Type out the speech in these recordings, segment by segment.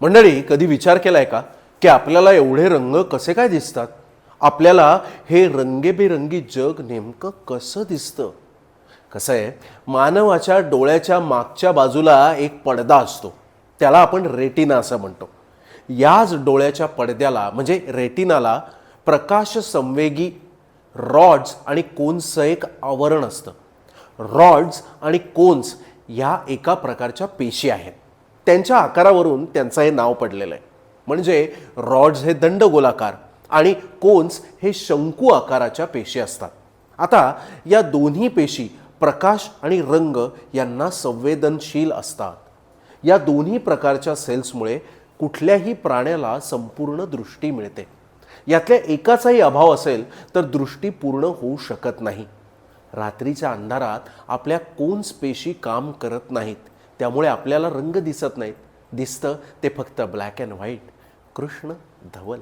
मंडळी कधी विचार केलाय का की आपल्याला एवढे रंग कसे काय दिसतात? आपल्याला हे रंगेबेरंगी जग नेमकं कसं दिसतं? कसं आहे? मानवाच्या डोळ्याच्या मागच्या बाजूला एक पडदा असतो. त्याला आपण रेटिना असं म्हणतो. याच डोळ्याच्या पडद्याला म्हणजे रेटिनाला प्रकाश संवेगी रॉड्स आणि कोन्सचं एक आवरण असतं. रॉड्स आणि कोन्स या एका प्रकारच्या पेशी आहेत. त्यांच्या आकारावरून त्यांचं हे नाव पडलेलं आहे. म्हणजे रॉड्स हे दंडगोलाकार आणि कोन्स हे शंकू आकाराच्या पेशी असतात. आता या दोन्ही पेशी प्रकाश आणि रंग यांना संवेदनशील असतात. या दोन्ही प्रकारच्या सेल्समुळे कुठल्याही प्राण्याला संपूर्ण दृष्टी मिळते. यातल्या एकाचाही अभाव असेल तर दृष्टी पूर्ण होऊ शकत नाही. रात्रीच्या अंधारात आपल्या कोन्स पेशी काम करत नाहीत. त्यामुळे आपल्याला रंग दिसत नाहीत. दिसतं ते फक्त ब्लॅक अँड व्हाईट कृष्ण धवल.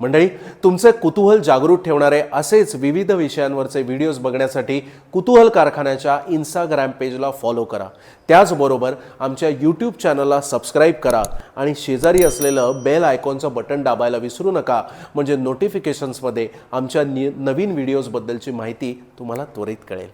मंडळी तुमचे कुतूहल जागृत ठेवणारे असेच विविध विषयांवरचे व्हिडिओज बघण्यासाठी कुतूहल कारखान्याच्या इन्स्टाग्राम पेजला फॉलो करा. त्याचबरोबर आमच्या यूट्यूब चॅनलला सबस्क्राईब करा आणि शेजारी असलेलं बेल आयकॉनचं बटन दाबायला विसरू नका. म्हणजे नोटिफिकेशन्समध्ये आमच्या नि नवीन व्हिडिओजबद्दलची माहिती तुम्हाला त्वरित कळेल.